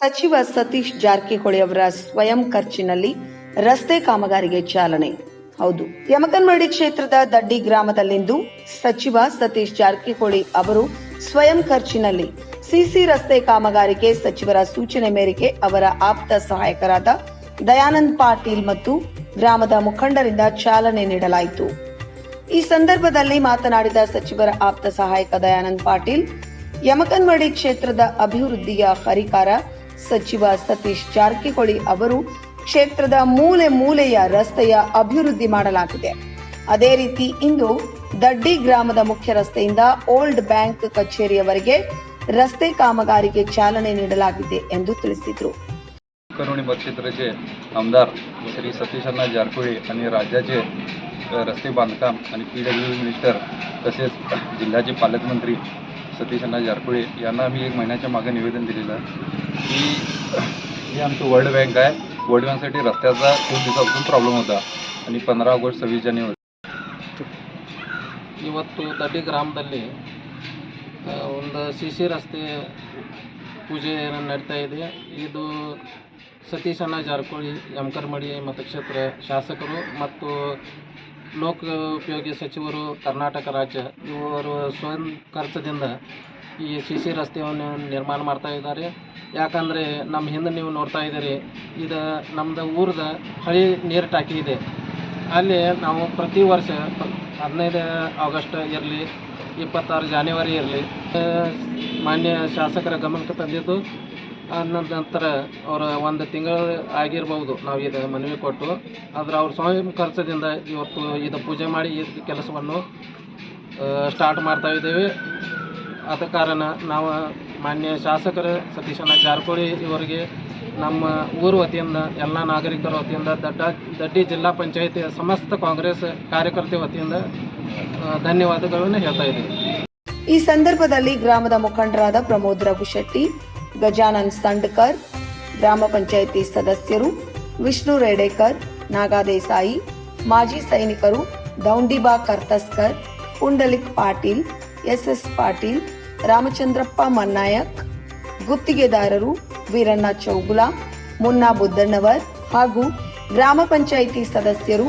ಸಚಿವ ಸತೀಶ್ ಜಾರಕಿಹೊಳಿ ಅವರ ಸ್ವಯಂ ಖರ್ಚಿನಲ್ಲಿ ರಸ್ತೆ ಕಾಮಗಾರಿಗೆ ಚಾಲನೆ. ಹೌದು ಯಮಕನ್ಮಡಿ ಕ್ಷೇತ್ರದ ದಡ್ಡಿ ಗ್ರಾಮದಲ್ಲಿಂದು ಸಚಿವ ಸತೀಶ್ ಜಾರಕಿಹೊಳಿ ಅವರು ಸ್ವಯಂ ಖರ್ಚಿನಲ್ಲಿ ಸಿಸಿ ರಸ್ತೆ ಕಾಮಗಾರಿಗೆ ಸಚಿವರ ಸೂಚನೆ ಮೇರೆಗೆ ಅವರ ಆಪ್ತ ಸಹಾಯಕರಾದ ದಯಾನಂದ್ ಪಾಟೀಲ್ ಮತ್ತು ಗ್ರಾಮದ ಮುಖಂಡರಿಂದ ಚಾಲನೆ ನೀಡಲಾಯಿತು. ಈ ಸಂದರ್ಭದಲ್ಲಿ ಮಾತನಾಡಿದ ಸಚಿವರ ಆಪ್ತ ಸಹಾಯಕ ದಯಾನಂದ್ ಪಾಟೀಲ್ ಯಮಕನ್ಮಡಿ ಕ್ಷೇತ್ರದ ಅಭಿವೃದ್ಧಿಯ ಹರಿಕಾರ ಸಚಿವ ಸತೀಶ್ ಜಾರಕಿಹೊಳಿ ಅವರು ಕ್ಷೇತ್ರದ ಮೂಲೆ ಮೂಲೆಯ ರಸ್ತೆಯ ಅಭಿವೃದ್ಧಿ ಮಾಡಲಾಗಿದೆ ಅದೇ ರೀತಿ ಇಂದು ದಡ್ಡಿ ಗ್ರಾಮದ ಮುಖ್ಯ ರಸ್ತೆಯಿಂದ ಓಲ್ಡ್ ಬ್ಯಾಂಕ್ ಕಚೇರಿಯವರೆಗೆ ರಸ್ತೆ ಕಾಮಗಾರಿಗೆ ಚಾಲನೆ ನೀಡಲಾಗಿದೆ ಎಂದು ತಿಳಿಸಿದರು करोणी मतक्षेत्राचे आमदार श्री सतीश अण्णा जारकुळे आणि राज्याचे अ, रस्ते बांधकाम आणि पी डब्ल्यू मिनिस्टर तसेच जिल्ह्याचे पालकमंत्री सतीश अण्णा जारकुळे यांना आम्ही एक महिन्याच्या मागे निवेदन दिलेलं आहे की हे आमचं वर्ल्ड बँक आहे वर्ल्ड बँकसाठी रस्त्याचा खूप दिवसापासून प्रॉब्लेम होता आणि पंधरा ऑगस्ट सव्वीस जानेवारी ಇವತ್ತು ದಡ್ಡಿ ಗ್ರಾಮದಲ್ಲಿ ಆ, ಒಂದು ಸಿ ಸಿ ರಸ್ತೆ ಪೂಜೆ ನಡೀತಾ ಇದೆ ಇದು ಸತೀಶಣ್ಣ ಜಾರಕಿಹೊಳಿ ಯಮಕರ್ಮಡಿ ಮತಕ್ಷೇತ್ರ ಶಾಸಕರು ಮತ್ತು ಲೋಕ ಉಪಯೋಗಿ ಸಚಿವರು, ಕರ್ನಾಟಕ ರಾಜ್ಯ, ಇವರು ಸ್ವಯಂ ಖರ್ಚದಿಂದ ಈ ಸಿ ಸಿ ರಸ್ತೆಯನ್ನು ನಿರ್ಮಾಣ ಮಾಡ್ತಾ ಇದ್ದಾರೆ. ಯಾಕಂದರೆ ನಮ್ಮ ಹಿಂದೆ ನೀವು ನೋಡ್ತಾ ಇದ್ದೀರಿ, ಇದು ನಮ್ಮದು ಊರದ ಹಳಿ ನೀರು ಟಾಕಿ ಇದೆ. ಅಲ್ಲಿ ನಾವು ಪ್ರತಿ ವರ್ಷ ಹದಿನೈದು ಆಗಸ್ಟ್ ಇರಲಿ, ಇಪ್ಪತ್ತಾರು ಜಾನ್ವರಿ ಇರಲಿ, ಮಾನ್ಯ ಶಾಸಕರ ಗಮನಕ್ಕೆ ತಂದಿದ್ದು ಆ ನಂತರ ಅವರ ಒಂದು ತಿಂಗಳು ಆಗಿರ್ಬೋದು ನಾವು ಇದು ಮನವಿ ಕೊಟ್ಟು, ಆದರೆ ಅವ್ರ ಸ್ವಯಂ ಖರ್ಚದಿಂದ ಇವತ್ತು ಇದು ಪೂಜೆ ಮಾಡಿ ಈ ಕೆಲಸವನ್ನು ಸ್ಟಾರ್ಟ್ ಮಾಡ್ತಾ ಇದ್ದೇವೆ. ಆದ ಕಾರಣ ನಾವು ಮಾನ್ಯ ಶಾಸಕರ ಸತೀಶನ ಜಾರಕಿಹೊಳಿ ಇವರಿಗೆ ನಮ್ಮ ಊರು ವತಿಯಿಂದ, ಎಲ್ಲ ನಾಗರಿಕರ ವತಿಯಿಂದ, ದಡ್ಡ, ದಡ್ಡಿ ಜಿಲ್ಲಾ ಪಂಚಾಯತಿ ಸಮಸ್ತ ಕಾಂಗ್ರೆಸ್ ಕಾರ್ಯಕರ್ತೆ ವತಿಯಿಂದ ಧನ್ಯವಾದಗಳನ್ನು ಹೇಳ್ತಾ ಇದ್ದೀವಿ ಈ ಸಂದರ್ಭದಲ್ಲಿ ಗ್ರಾಮದ ಮುಖಂಡರಾದ ಪ್ರಮೋದ್ ರಘುಶೆಟ್ಟಿ ಗಜಾನನ್ ಸಂಡ್ಕರ್ ಗ್ರಾಮ ಪಂಚಾಯಿತಿ ಸದಸ್ಯರು, ವಿಷ್ಣು ರೇಡೇಕರ್ ನಾಗಾದೇಸಾಯಿ ಮಾಜಿ ಸೈನಿಕರು, ದೌಂಡಿಬಾ ಕರ್ತಸ್ಕರ್, ಪುಂಡಲಿಕ್ ಪಾಟೀಲ್, ಎಸ್ಎಸ್ ಪಾಟೀಲ್, ರಾಮಚಂದ್ರಪ್ಪ ಮನ್ನಾಯಕ್, ಗುತ್ತಿಗೆದಾರರು ವೀರಣ್ಣ ಚೌಗುಲ, ಮುನ್ನಾ ಬುದ್ದಣ್ಣವರ್ ಹಾಗೂ ಗ್ರಾಮ ಪಂಚಾಯಿತಿ ಸದಸ್ಯರು